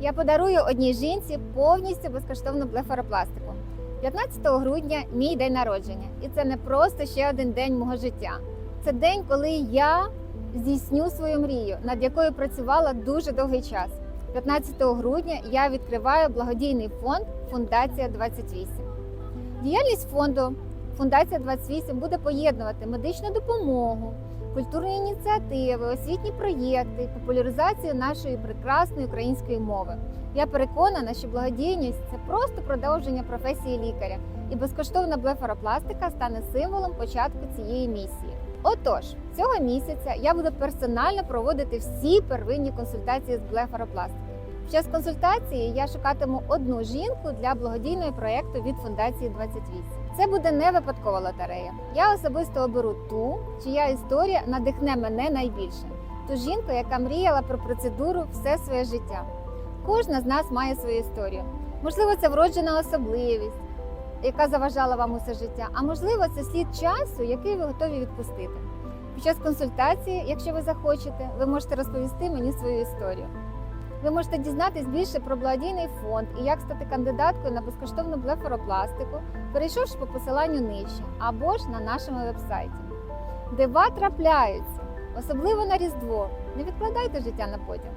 Я подарую одній жінці повністю безкоштовну блефаропластику. 15 грудня мій день народження, і це не просто ще один день мого життя. Це день, коли я здійсню свою мрію, над якою працювала дуже довгий час. 15 грудня я відкриваю благодійний фонд Фундація 28. Діяльність фонду Фундація 28 буде поєднувати медичну допомогу, культурні ініціативи, освітні проєкти, популяризацію нашої прекрасної української мови. Я переконана, що благодійність це просто продовження професії лікаря, і безкоштовна блефаропластика стане символом початку цієї місії. Отож, цього місяця я буду персонально проводити всі первинні консультації з блефаропластики. Під час консультації я шукатиму одну жінку для благодійного проєкту від Фундації 28. Це буде не випадкова лотерея. Я особисто оберу ту, чия історія надихне мене найбільше. Ту жінку, яка мріяла про процедуру все своє життя. Кожна з нас має свою історію. Можливо, це вроджена особливість, яка заважала вам усе життя, а можливо, це слід часу, який ви готові відпустити. Під час консультації, якщо ви захочете, ви можете розповісти мені свою історію. Ви можете дізнатись більше про благодійний фонд і як стати кандидаткою на безкоштовну блефоропластику, перейшовши по посиланню нижче або ж на нашому вебсайті. Дива трапляються, особливо на Різдво. Не відкладайте життя на потім.